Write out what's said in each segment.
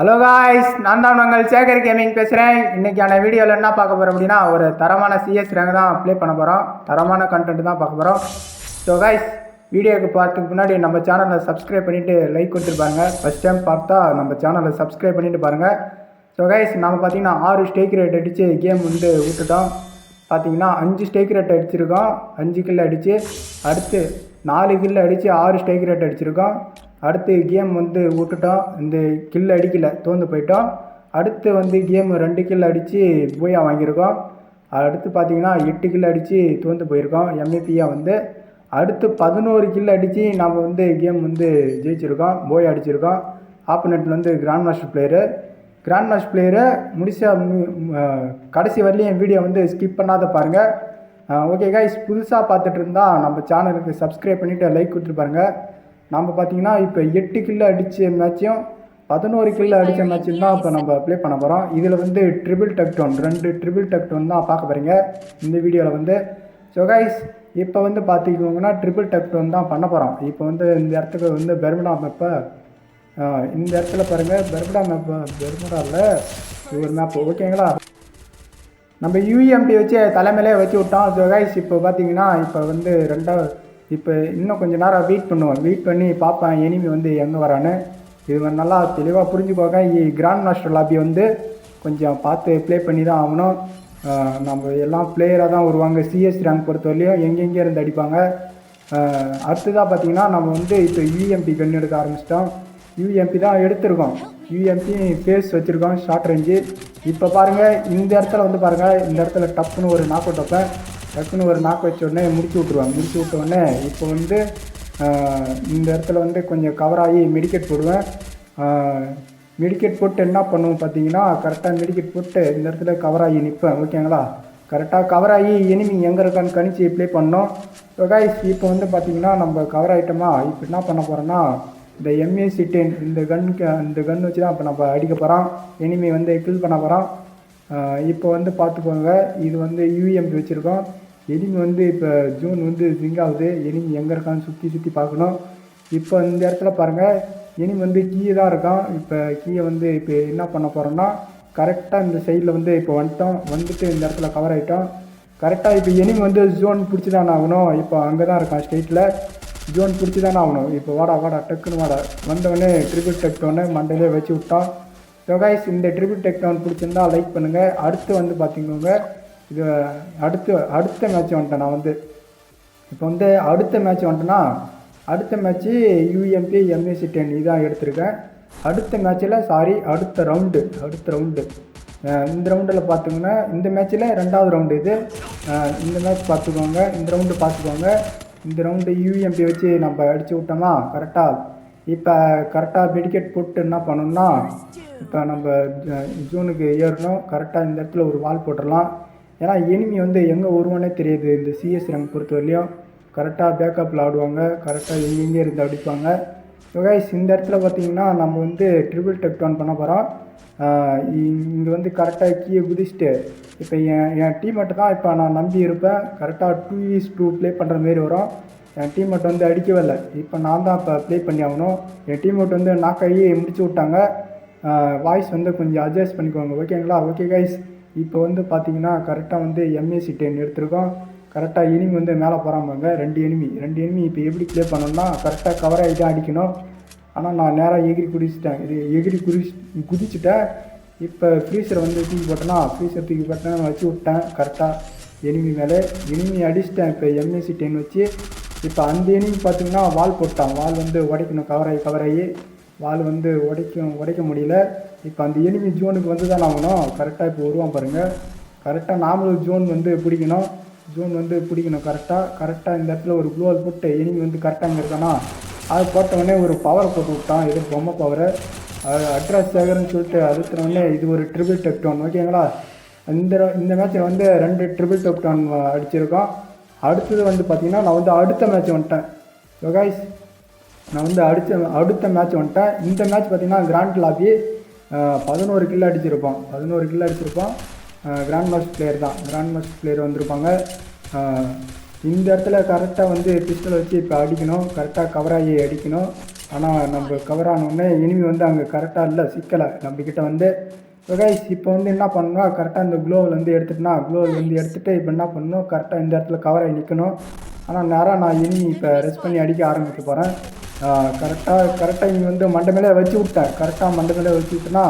Hello guys நான் தான் உங்கள் சேகர் கேமிங் பேசுகிறேன் இன்றைக்கான வீடியோவில் என்ன பார்க்க போகிறோம் அப்படின்னா ஒரு தரமான சிஎஸ் ரேங்க் தான் ப்ளே பண்ண போகிறோம் தரமான கண்டென்ட் தான் பார்க்க போகிறோம் ஸோ காய்ஸ் வீடியோக்கு பார்த்துக்கு முன்னாடி நம்ம சேனலை சப்ஸ்கிரைப் பண்ணிவிட்டு லைக் கொடுத்துருப்பாங்க ஃபஸ்ட் டைம் பார்த்தா நம்ம சேனலை சப்ஸ்கிரைப் பண்ணிட்டு பாருங்கள் ஸோ கைஸ் நம்ம பார்த்தீங்கன்னா ஆறு ஸ்டேக் ரேட் அடித்து கேம் வந்து விட்டுட்டோம். பார்த்தீங்கன்னா அஞ்சு ஸ்டேக் ரேட் அடிச்சிருக்கோம். அஞ்சு கில் அடித்து அடுத்து நாலு கில் அடித்து ஆறு ஸ்டேக் ரேட் அடிச்சிருக்கோம் அடுத்து கேம் வந்து விட்டுட்டோம் இந்த கில் அடிக்கல தோந்து போயிட்டோம் அடுத்து வந்து கேம் ரெண்டு கில் அடித்து பூயா வாங்கியிருக்கோம் அடுத்து பார்த்தீங்கன்னா எட்டு கில் அடித்து தோந்து போயிருக்கோம் எம்ஏபியாக வந்து. அடுத்து பதினோரு கில் அடித்து நம்ம வந்து கேம் வந்து ஜெயிச்சிருக்கோம் போய் அடிச்சிருக்கோம் ஆப்போனண்ட்டில் வந்து grand master player grand master பிளேயரை முடிச்சா மு- கடைசி வரலையும் என் வீடியோ வந்து ஸ்கிப் பண்ணாத பாருங்கள் ஓகே கைஸ் புதுசாக பார்த்துட்டு இருந்தா நம்ம சேனலுக்கு சப்ஸ்கிரைப் பண்ணிவிட்டு லைக் கொடுத்துட்டு பாருங்க. நம்ம பார்த்தீங்கன்னா இப்போ எட்டு கில்லு அடித்த மேட்சையும் பதினோரு கில்லு அடித்த மேட்சும் தான் இப்போ நம்ம ப்ளே பண்ண போகிறோம் இதில் வந்து ட்ரிபிள் டக்டோன் ரெண்டு ட்ரிபிள் டக்டோன் தான் பார்க்க போகிறீங்க இந்த வீடியோவில் வந்து ஸோ கைஸ் இப்போ வந்து பார்த்துக்கிங்கன்னா ட்ரிபிள் டக்டோன் தான் பண்ண போகிறோம் இப்போ வந்து இந்த இடத்துக்கு வந்து பெர்முடா மேப்பை இந்த இடத்துல பாருங்கள் பெர்முடா மேப்பு பெர்முடாவில் ஒரு மேப் ஓகேங்களா நம்ம யூஎம்டி வச்சு தலைமையிலே வச்சு விட்டோம். ஸோ கைஸ் இப்போ பார்த்தீங்கன்னா இப்போ வந்து ரெண்டாவது இப்போ இன்னும் கொஞ்சம் நேரம் வெயிட் பண்ணுவோம். வெயிட் பண்ணி பார்ப்பேன் எனிமி வந்து எங்கே வரான்னு. இது நல்லா தெளிவாக புரிஞ்சுக்கோங்க கிராண்ட் மாஸ்டர் லாபி வந்து கொஞ்சம் பார்த்து ப்ளே பண்ணி தான் ஆகணும். நம்ம எல்லாம் பிளேயராக தான் வருவாங்க. சிஎஸ் ரேங்க் பொறுத்தவரையிலையும் எங்கெங்கே இருந்து அடிப்பாங்க? அடுத்ததாக பார்த்தீங்கன்னா நம்ம வந்து இப்போ யூஎம்பி கன் எடுக்க ஆரம்பிச்சிட்டோம். யூஎம்பி தான் எடுத்திருக்கோம். யூஎம்பி பேஸ் வச்சுருக்கோம் ஷார்ட் ரேஞ்சு இப்போ பாருங்கள் இந்த இடத்துல வந்து பாருங்கள் இந்த இடத்துல டப்புன்னு ஒரு நாக் அவுட் வைப்பேன் டப்புன்னு ஒரு நாக்கு வச்ச உடனே முடிச்சு விட்ருவேன் முடிச்சு விட்ட உடனே இப்போ வந்து இந்த இடத்துல வந்து கொஞ்சம் கவர் ஆகி மெடிக்கெட் போடுவேன். மெடிக்கெட் போட்டு என்ன பண்ணுவோம் பார்த்தீங்கன்னா கரெக்டாக மெடிக்கெட் போட்டு இந்த இடத்துல கவர் ஆகி நிற்பேன் ஓகேங்களா கரெக்டாக கவர் ஆகி எனிமி எங்கே இருக்கான்னு கணிச்சு ப்ளே பண்ணோம் ஸோ கைஸ் இப்போ வந்து பார்த்தீங்கன்னா நம்ம கவர் ஆகிட்டோமா இப்போ என்ன பண்ண போகிறோன்னா இந்த எம்ஏசி டென் இந்த கன்னுக்கு இந்த கன் வச்சு தான் இப்போ நம்ம அடிக்க போகிறோம் எனிமி வந்து கில் பண்ண போகிறோம் இப்போ வந்து பார்த்துக்கோங்க இது வந்து யூஎம்பி வச்சுருக்கோம். எனிமி வந்து இப்போ ஜூன் வந்து ஜிங்க் ஆகுது. எனிமி எங்கே இருக்கான்னு சுற்றி சுற்றி பார்க்கணும் இப்போ இந்த இடத்துல பாருங்கள் எனிமி வந்து கீழே தான் இருக்கான். இப்போ கீழே வந்து இப்போ என்ன பண்ண போகிறோன்னா கரெக்டாக இந்த சைடில் வந்து இப்போ வந்துட்டோம். வந்துட்டு இந்த இடத்துல கவர் ஆகிட்டோம் கரெக்டாக இப்போ எனிமி வந்து ஜோன் பிடிச்சி தான் ஆகணும். இப்போ அங்கே தான் இருக்கான் ஸ்டேட்டில் ஜோன் பிடிச்சி தானே ஆகணும். இப்போ வாடா வாடா டக்குன்னு வாடா. வந்தவொடனே ட்ரிபிள் டெக் டவுனை மண்டையிலே வச்சு விட்டோம் ஸோ கைஸ் இந்த ட்ரிபிள் டெக் டவுன் பிடிச்சிருந்தா லைக் பண்ணுங்கள் அடுத்து வந்து பார்த்திங்கோங்க இது அடுத்து அடுத்த மேட்ச் வந்துட்டேன் நான் வந்து. இப்போ வந்து அடுத்த மேட்ச் வந்துட்டேன்னா அடுத்த மேட்ச்சு யூஎம்பி எம்எஸ்சி டென் இதான் எடுத்திருக்கேன். அடுத்த மேட்ச்சில் சாரி அடுத்த ரவுண்டு அடுத்த ரவுண்டு இந்த ரவுண்டில் பார்த்துங்கன்னா இந்த மேட்ச்சில் ரெண்டாவது ரவுண்டு இது. இந்த மேட்ச் பார்த்துக்கோங்க இந்த ரவுண்டு பார்த்துக்கோங்க இந்த ரவுண்டு யூஎம்பி வச்சு நம்ம அடித்து விட்டோமா? கரெக்டாக இப்போ கரெக்டாக மெடிக்கெட் போட்டு என்ன பண்ணணும்னா இப்போ நம்ம ஜூனுக்கு ஏறணும். கரெக்டாக இந்த இடத்துல ஒரு வால் போட்டுடலாம். ஏன்னா எனிமி வந்து எங்கே வருவானே தெரியுது. இந்த சிஎஸ் ரேங்க் பொறுத்த வரையும் கரெக்டாக பேக்கப்பில் ஆடுவாங்க. கரெக்டாக எங்கெங்கே இருந்து அடிப்பாங்க. ஸோ கைஸ் இந்த இடத்துல பார்த்தீங்கன்னா நம்ம வந்து ட்ரிபிள் டெக் டவுன் பண்ண போகிறோம் இங்கே வந்து கரெக்டாக கீழே குதிச்சுட்டு இப்போ என் என் டீம்மேட்டு தான் இப்போ நான் நம்பி இருப்பேன். கரெக்டாக டூ இஸ் டூ ப்ளே பண்ணுற மாரி வரும். என் டீமெட் வந்து அடிக்கவே இல்லை இப்போ நான் தான் இப்போ ப்ளே பண்ணி ஆகணும். என் டீமெட் வந்து நாக்காகி முடிச்சு விட்டாங்க. வாய்ஸ் வந்து கொஞ்சம் அட்ஜஸ்ட் பண்ணிக்கோங்க. ஓகேங்களா ஓகே கைஸ் இப்போ வந்து பார்த்தீங்கன்னா கரெக்டாக வந்து எம்ஏசி டென் எடுத்திருக்கோம். கரெக்டாக எனிமி வந்து மேலே போகிறாங்க ரெண்டு எனிமி ரெண்டு எனிமி இப்போ எப்படி ப்ளே பண்ணணும்னா கரெக்டாக கவர் ஆகி தான் அடிக்கணும். ஆனால் நான் நேராக எகிரி குடிச்சிட்டேன் இது எகிரி குதி குதிச்சுட்டேன் இப்போ ஃப்ரீசரை வந்து தூக்கி போட்டேன்னா ஃப்ரீசர் தூக்கி போட்டேன் வச்சு விட்டேன் கரெக்டாக எனிமி மேலே எனிமி அடிச்சிட்டேன் இப்போ எம்எஸ்சி டென் வச்சு. இப்போ அந்த எனிமி பார்த்தீங்கன்னா வால் போட்டான். வால் வந்து உடைக்கணும் கவராகி கவராகி வால் வந்து உடைக்கும் உடைக்க முடியல. இப்போ அந்த எனிமி ஜோனுக்கு வந்து தான் ஆகணும் கரெக்டாக இப்போ வருவான் பாருங்கள் கரெக்டாக நாமளும் ஜோன் வந்து பிடிக்கணும். ஜோன் வந்து பிடிக்கணும் கரெக்டாக கரெக்டாக இந்த இடத்துல ஒரு க்ளோவல் போட்டு எனிமி வந்து கரெக்டாக இங்கே இருக்கானா? அது போட்ட உடனே ஒரு பவரை போட்டு விட்டான். இது பொம்மை பவரை அட்ரஸ் சேகர்னு சொல்லிட்டு அழுத்தின இது ஒரு ட்ரிபிள் டெக்டோன் ஓகேங்களா இந்த இந்த மேட்ச்சில் வந்து ரெண்டு ட்ரிபிள் டெக்டான் அடிச்சிருக்கோம் அடுத்தது வந்து பார்த்தீங்கன்னா நான் வந்து அடுத்த மேட்ச் வந்துட்டேன். ஸோ கைஸ் நான் வந்து அடுத்த அடுத்த மேட்ச் வந்துட்டேன். இந்த மேட்ச் பார்த்தீங்கன்னா கிராண்ட் லாபி பதினோரு கில் அடிச்சிருப்போம் பதினோரு கில் அடிச்சிருப்போம் கிராண்ட் மாஸ்டர் பிளேயர் தான். கிராண்ட் மாஸ்டர் பிளேயர் வந்திருப்பாங்க. இந்த இடத்துல கரெக்டாக வந்து பிஸ்டல் வச்சு இப்போ அடிக்கணும். கரெக்டாக கவர் ஆகி அடிக்கணும். ஆனால் நம்ம கவர் ஆனோடனே இனிமே வந்து அங்கே கரெக்டாக இல்லை சிக்கலை. நம்மக்கிட்ட வந்து கைஸ் இப்போ வந்து என்ன பண்ணணும் கரெக்டாக இந்த க்ளோவில் வந்து எடுத்துட்டுனா க்ளோவில் வந்து எடுத்துகிட்டு இப்போ என்ன பண்ணணும்? கரெக்டாக இந்த இடத்துல கவர் ஆகி நிற்கணும் ஆனால் நேராக நான் இனி இப்போ ரெஸ்ட் பண்ணி அடிக்க ஆரம்பிக்க போகிறேன் கரெக்டாக கரெக்டாக இங்கே வந்து மண்டை மேலே வச்சு விட்டேன். கரெக்டாக மண்டை மேலே வச்சு விட்டேன்னா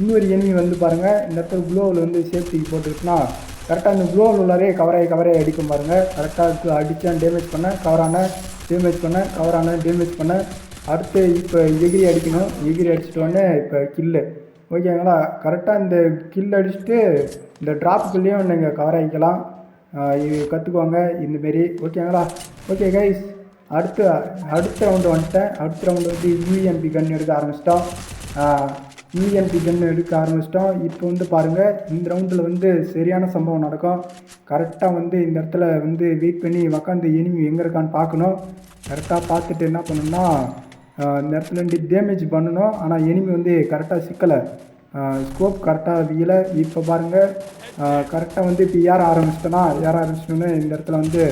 இன்னொரு எனிமி வந்து பாருங்கள் இந்த இடத்துல க்ளோவில் வந்து சேஃப்டிக்கு போட்டுக்கிட்டுனா கரெக்டாக அந்த ப்ளோ உள்ளாரே கவராகி கவராகி அடிக்கும் பாருங்கள் கரெக்டாக அடித்தான் டேமேஜ் பண்ணேன் கவரான டேமேஜ் பண்ணேன் கவரான டேமேஜ் பண்ணேன் அடுத்து இப்போ எகிரி அடிக்கணும். எகிரி அடிச்சிட்டோடனே இப்போ கில்லு ஓகேங்களா கரெக்டாக இந்த கில் அடிச்சுட்டு இந்த ட்ராப்புக்குள்ளேயும் நீங்கள் கவர் ஆகிக்கலாம் இது கற்றுக்குவாங்க இந்தமாரி ஓகேங்களா ஓகே கைஸ் அடுத்து அடுத்த ரவுண்டு வந்துட்டேன். அடுத்த ரவுண்டு வந்து யூஎம்பி கன் எடுக்க ஆரம்பிச்சிட்டோம். யூஎம்பி கன் எடுக்க ஆரம்பிச்சிட்டோம். இப்போ வந்து பாருங்கள் இந்த ரவுண்டில் வந்து சரியான சம்பவம் நடக்கும். கரெக்டாக வந்து இந்த இடத்துல வந்து வெயிட் பண்ணி உக்காந்து எனிமி எங்கே இருக்கான்னு பார்க்கணும். கரெக்டாக பார்த்துட்டு என்ன பண்ணணும்னா இந்த இடத்துல இருந்து டேமேஜ் பண்ணணும். ஆனால் எனிமி வந்து கரெக்டாக சிக்கலை. ஸ்கோப் கரெக்டாக வீல இப்போ பாருங்கள் கரெக்டாக வந்து இப்போ ஏற ஆரம்பிச்சிட்டோன்னா ஏற ஆரம்பிச்சிட்டோன்னு இந்த இடத்துல வந்து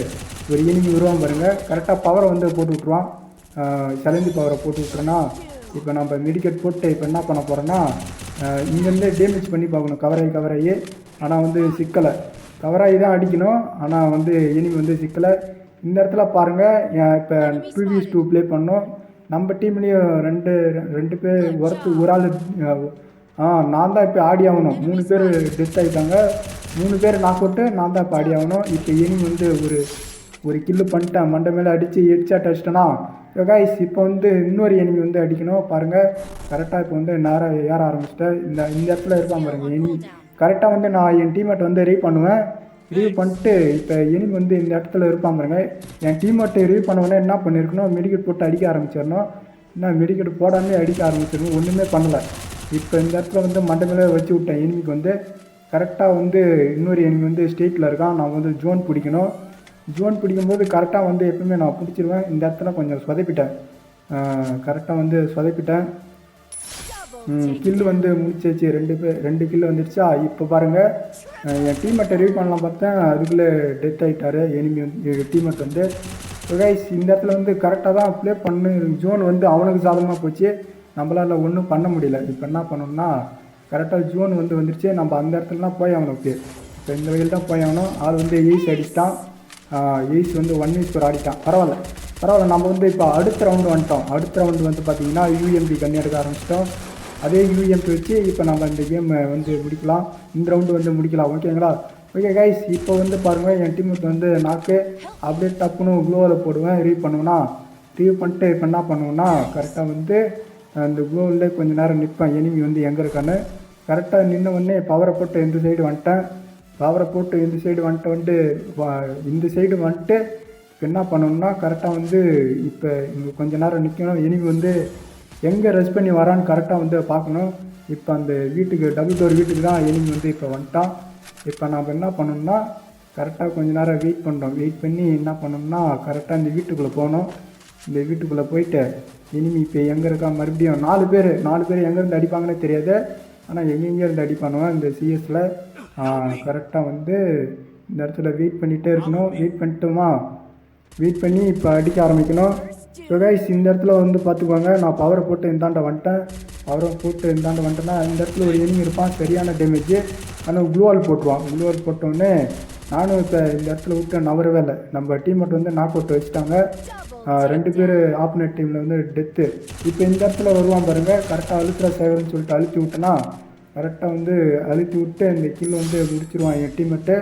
ஒரு எனிமி உருவாம் பாருங்கள் கரெக்டாக பவரை வந்து போட்டு விட்ருவான் சலஞ்சி பவரை போட்டு விட்டுறோன்னா இப்போ நம்ம மெடிக்கெட் போட்டு இப்போ என்ன பண்ண போகிறோன்னா இங்கேருந்தே டேமேஜ் பண்ணி பார்க்கணும். கவராகி கவராயி. ஆனால் வந்து சிக்கலை. கவராயி தான் அடிக்கணும். ஆனால் வந்து இனி வந்து சிக்கலை. இந்த இடத்துல பாருங்கள் இப்போ டூ விஸ் டூ ப்ளே பண்ணோம். நம்ம டீம்லேயும் ரெண்டு ரெண்டு பேர் ஒருத்து ஒரு ஆள் ஆ நான் தான் இப்போ ஆடி ஆகணும். மூணு பேர் டெத் ஆகிட்டாங்க மூணு பேர் நாக் அவுட்டு நான் தான் இப்போ ஆடி ஆகணும். இப்போ இனி வந்து ஒரு ஒரு கில்லு பண்ணிட்டேன். மண்டை மேலே அடித்து ஹெட்ஷாட் அடிச்சிட்டேன்னா கைஸ் இப்போ வந்து இன்னொரு எனிமி வந்து அடிக்கணும். பாருங்கள் கரெக்டாக இப்போ வந்து நேரம் ஏற ஆரம்பிச்சிட்டேன் இந்த இந்த இடத்துல இருப்பான் பாருங்கள் எனிமி கரெக்டாக வந்து நான் என் டீமேட் வந்து ரீவ் பண்ணுவேன். ரிவ்யூ பண்ணிட்டு இப்போ எனிமி வந்து இந்த இடத்துல இருப்பான் பாருங்க. என் டீம்மேட்டை ரிவ்யூ பண்ண உடனே என்ன பண்ணியிருக்கணும் மெடிக்கெட் போட்டு அடிக்க ஆரம்பிச்சிடணும். என்ன மெடிக்கெட் போடாமே அடிக்க ஆரம்பிச்சிடணும். ஒன்றுமே பண்ணலை. இப்போ இந்த இடத்துல வந்து மண்டை மேலே வச்சு விட்டேன். எனிமிக்கு வந்து கரெக்டாக வந்து இன்னொரு எனிமி வந்து ஸ்டேட்டில் இருக்கான். நான் வந்து ஜோன் பிடிக்கணும். ஜோன் பிடிக்கும்போது கரெக்டாக வந்து எப்பவுமே நான் பிடிச்சிருவேன். இந்த இடத்துல கொஞ்சம் சொதப்பிட்டேன். கரெக்டாக வந்து சொதப்பிட்டேன். கில்லு வந்து முடிச்சிச்சு. ரெண்டு பேர் ரெண்டு கில்லு வந்துடுச்சா இப்போ பாருங்கள் என் டீமேட்டை ரிவ் பண்ணலாம் பார்த்தேன். அதுக்குள்ளே டெத் ஆகிட்டார் எனிமி வந்து டீமேட் வந்து. கைஸ் இந்த இடத்துல வந்து கரெக்டாக தான் ப்ளே பண்ணு ஜோன் வந்து அவனுக்கு சாதகமாக போச்சு. நம்மளால் ஒன்றும் பண்ண முடியல. இப்போ என்ன பண்ணணும்னா கரெக்டாக ஜோன் வந்து வந்துருச்சு. நம்ம அந்த இடத்துலலாம் போய் அவனுக்கு இப்போ இந்த வகையில் தான் போய் ஆகணும். ஆள் வந்து ஈஸி அடிச்சிட்டான். எய்ஸ் வந்து ஒன் வீஸ் ஒரு ஆடிட்டான். பரவாயில்ல. பரவாயில்ல நம்ம வந்து இப்போ அடுத்த ரவுண்டு வந்துட்டோம். அடுத்த ரவுண்டு வந்து பார்த்தீங்கன்னா யூஎம்பி கண்ணி எடுக்க ஆரம்பிச்சிட்டோம். அதே யூஎம்பி வச்சு இப்போ நம்ம இந்த கேம் வந்து முடிக்கலாம். இந்த ரவுண்டு வந்து முடிக்கலாம். ஓகேங்களா ஓகே கைஸ் இப்போ வந்து பாருங்கள் என் டீமுக்கு வந்து நாக்கு அப்படியே டப்புன்னு க்ளோவில் போடுவேன். ரீவ் பண்ணுவேன்னா ரீவ் பண்ணிட்டு இப்போ என்ன பண்ணுவேன்னா கரெக்டாக வந்து அந்த க்ளோவில் கொஞ்சம் நேரம் நிற்பேன் எனிமி வந்து எங்கே இருக்கான்னு. கரெக்டாக நின்ன உடனே பவரை போட்டு இந்த சைடு வந்துட்டேன். பவரை போட்டு இந்த சைடு வந்துட்டு வந்து வா- இந்த சைடு வந்துட்டு இப்போ என்ன பண்ணணும்னா கரெக்டாக வந்து இப்போ இங்கே கொஞ்ச நேரம் நிற்கணும் இனிமே வந்து எங்கே ரெஸ்ட் பண்ணி வரான்னு கரெக்டாக வந்து பார்க்கணும். இப்போ அந்த வீட்டுக்கு டபுள் டோர் வீட்டுக்கு தான் எனிமி வந்து இப்போ வந்துட்டான் இப்போ நாம் என்ன பண்ணணும்னா கரெக்டாக கொஞ்ச நேரம் வெயிட் பண்ணுறோம் வெயிட் பண்ணி என்ன பண்ணோம்னா கரெக்டாக இந்த வீட்டுக்குள்ளே போகணும். இந்த வீட்டுக்குள்ளே போயிட்டு இனிமே இப்போ எங்கே இருக்கா மறுபடியும் நாலு பேர் நாலு பேர் எங்கேருந்து அடிப்பாங்கன்னே தெரியாது. ஆனால் எங்கெங்கே இருந்து அடிப்பானுவன் இந்த சிஎஸில் கரெக்டாக வந்து இந்த இடத்துல வெயிட் பண்ணிகிட்டே இருக்கணும். வெயிட் பண்ணிட்டோமா? வெயிட் பண்ணி இப்போ அடிக்க ஆரம்பிக்கணும். ஸோ கைஸ் இந்த இடத்துல வந்து பார்த்துக்கோங்க நான் பவரை போட்டு இந்தாண்ட வந்துட்டேன். பவரை போட்டு இந்தாண்ட வந்துட்டேன்னா இந்த இடத்துல ஒரு எனிமி இருப்பான். சரியான டேமேஜ் ஆனால் குளோவால் போட்டுருவான். குளோவால் போட்டோடனே நானும் இப்போ இந்த இடத்துல விட்டு நவரவே இல்லை. நம்ம டீம் மட்டும் வந்து நாக் அவுட் வச்சுட்டாங்க. ரெண்டு பேர் ஆப்போனட் டீமில் வந்து டெத்து இப்போ இந்த இடத்துல வருவான் பாருங்கள் கரெக்டாக அழுத்துற சேவர்னு சொல்லிட்டு அழுத்தி விட்டேன்னா கரெக்டாக வந்து அழுத்தி விட்டு இந்த கில் வந்து முடிச்சிருவான் என் டீமெட்டு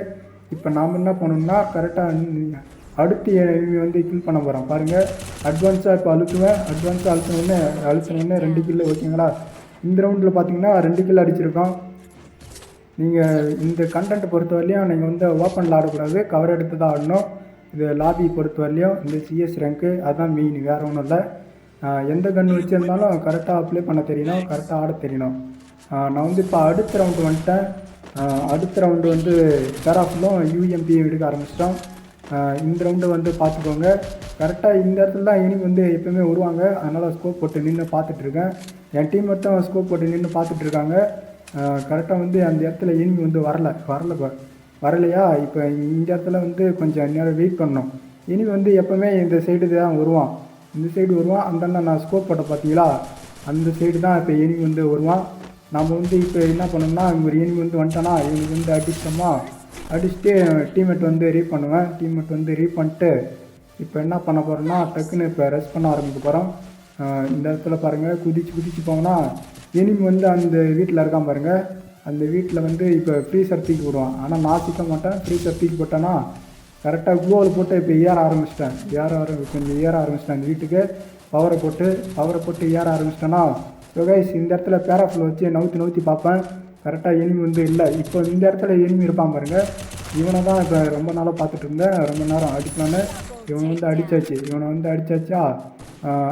இப்போ நாம் என்ன பண்ணணும்னா கரெக்டாக அடுத்து enemy வந்து கில் பண்ண போகிறோம் பாருங்கள் அட்வான்ஸாக இப்போ அழுத்துவேன். அட்வான்ஸாக அழுத்தினோடனே அழுத்தினோடனே ரெண்டு கில்லு ஓகேங்களா? இந்த ரவுண்டில் பார்த்தீங்கன்னா ரெண்டு கில் அடிச்சிருக்கோம் நீங்கள் இந்த கண்டென்ட் பொறுத்தவரையிலையும் நீங்கள் வந்து ஓப்பனில் ஆடக்கூடாது. கவர் எடுத்து தான் ஆடணும். இது லாபி பொறுத்தவரையிலையும் இந்த சிஎஸ் ரேங்க்கு அதுதான் மெயின் வேறு ஒன்றும் இல்லை. எந்த கன் வச்சுருந்தாலும் கரெக்டாக அப்ளை பண்ண தெரியணும் கரெக்டாக ஆட தெரியணும். நான் வந்து இப்போ அடுத்த ரவுண்டு வந்துட்டேன். அடுத்த ரவுண்டு வந்து பேராஃபிலும் யூஎம்பியும் எடுக்க ஆரம்பிச்சிட்டோம். இந்த ரவுண்டு வந்து பார்த்துக்கோங்க. கரெக்டாக இந்த இடத்துல தான் இனி வந்து எப்பவுமே வருவாங்க. அதனால் ஸ்கோப் போட்டு நின்று பார்த்துட்ருக்கேன் என் டீம் மட்டும் ஸ்கோப் போட்டு நின்று பார்த்துட்ருக்காங்க கரெக்டாக வந்து அந்த இடத்துல இனிமே வந்து வரல. வரல வரலையா? இப்போ இந்த இடத்துல வந்து கொஞ்சம் நேரம் வெயிட் பண்ணணும். இனி வந்து எப்போவுமே இந்த சைடு தான் வருவான். இந்த சைடு வருவான். அந்த நான் ஸ்கோப் போட்ட பார்த்தீங்களா? அந்த சைடு தான் இப்போ எனிமி வந்து வருவான். நம்ம வந்து இப்போ என்ன பண்ணோம்னா இவங்க ஒரு வந்து வந்துட்டானா இவனுக்கு வந்து அடிச்சிட்டோமா? அடிச்சுட்டு டீம்மேட் வந்து ரீ பண்ணுவேன். டீம்மேட் வந்து ரீ பண்ணிட்டு இப்போ என்ன பண்ண போகிறோம்னா டக்குன்னு இப்போ ரெஸ்ட் பண்ண ஆரம்பிக்க போகிறோம் இந்த இடத்துல பாருங்கள் குதிச்சு குதிச்சு போங்கன்னா எனிமி வந்து அந்த வீட்டில் இருக்கான் பாருங்கள் அந்த வீட்டில் வந்து இப்போ ஃப்ரீ தூக்கி போடுவான். ஆனால் நான் சிக்க மாட்டேன். ஃப்ரீ தூக்கி போட்டேன்னா கரெக்டாக குளோவில் போட்டு இப்போ ஏற ஆரம்பிச்சிட்டேன். ஏற ஆரம்பிச்சு கொஞ்சம் ஏற ஆரம்பிச்சிட்டேன் அந்த வீட்டுக்கு. பவரை போட்டு பவரை போட்டு ஏற ஆரம்பிச்சிட்டேன்னா ஸோ கைஸ் இந்த இடத்துல பேராஃபில் வச்சு நவுத்தி நவுத்தி பார்ப்பேன். கரெக்டாக எனிமி வந்து இல்லை. இப்போ இந்த இடத்துல எனிமி இருப்பான் பாருங்கள் இவனை தான் இப்போ ரொம்ப நாளாக பார்த்துட்டு இருந்தேன். ரொம்ப நேரம் அடிக்கலான்னு. இவனை வந்து அடித்தாச்சு இவனை வந்து அடித்தாச்சா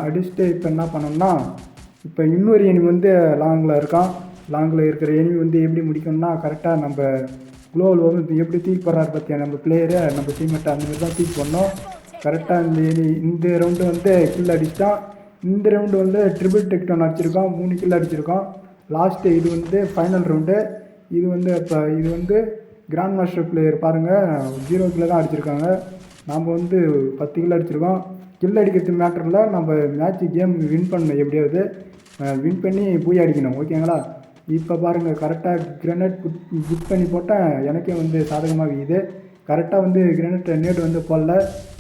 அடிச்சுட்டு இப்போ என்ன பண்ணோம்னா இப்போ இன்னொரு எனிமி வந்து லாங்கில் இருக்கான். லாங்கில் இருக்கிற எனிமி வந்து எப்படி முடிக்கணும்னா கரெக்டாக நம்ம குளோவில் வந்து எப்படி தூக்கி போடுறாரு பார்த்தியா நம்ம பிளேயரை நம்ம டீம்மேட்டை அந்த மாதிரி தான் தூக்கி பண்ணோம். கரெக்டாக இந்த enemy- இந்த ரவுண்டு வந்து கில் அடிச்சிட்டான். இந்த ரவுண்டு வந்து ட்ரிபிள் டெக்டான் அடிச்சிருக்கோம் மூணு கில் அடிச்சிருக்கோம் லாஸ்ட்டு இது வந்து ஃபைனல் ரவுண்டு இது வந்து இப்போ இது வந்து கிராண்ட் மாஸ்டர் பிளேயர் பாருங்கள் ஜீரோ கில்ல தான் அடிச்சிருக்காங்க. நாம் வந்து பத்து கில் அடிச்சிருக்கோம். கில் அடிக்கிறது மேட்டரில் நம்ம மேட்ச் கேம் வின் பண்ணணும் எப்படியாவது. வின் பண்ணி போய் அடிக்கணும் ஓகேங்களா இப்போ பாருங்கள் கரெக்டாக கிரனேட் புக் பண்ணி போட்டால் எனக்கே வந்து சாதகமாக வியுது கரெக்டாக வந்து கிரனேட் நேட் வந்து போடல.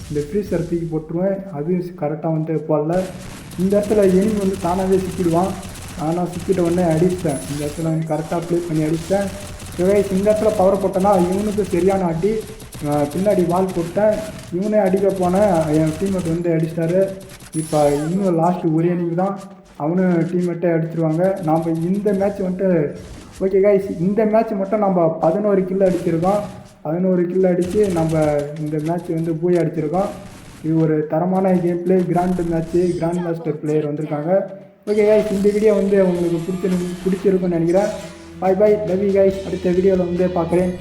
இந்த ஃப்ரீசர் தூக்கி போட்டுருவேன் அது கரெக்டாக வந்து போடல. இந்த இடத்துல எனிமி வந்து தானாகவே சிக்கிடுவான் ஆனால் சிக்கிட்ட உடனே அடித்தேன் இந்த இடத்துல வந்து கரெக்டாக ப்ளே பண்ணி அடித்தேன் guys, இந்த இடத்துல பவர் போட்டேன்னா இவனுக்கு சரியான அடி. பின்னாடி வால் போட்டேன். இவனே அடிக்க போனேன். என் டீம்மேட் வந்து அடிச்சிட்டாரு. இப்போ இன்னும் லாஸ்ட் ஒரே அணிக்கு தான். அவனும் டீம்மேட்டே அடிச்சிருவாங்க. நாம் இந்த மேட்ச் வந்துட்டு ஓகே கைஸ் இந்த மேட்ச் மட்டும் நம்ம பதினோரு கில்லு அடிச்சிருக்கோம். பதினோரு கில்லு அடித்து நம்ம இந்த மேட்ச் வந்து பூய் அடிச்சிருக்கோம். இது ஒரு தரமான game play grand match grand master player வந்திருக்காங்க. ஓகே காய்ஸ் இந்த வீடியோ வந்து உங்களுக்கு பிடிச்சிருக்கு பிடிச்சிருக்குன்னு நினைக்கிறேன். Bye bye love you guys அடுத்த வீடியோவில் வந்து பார்க்குறேன்.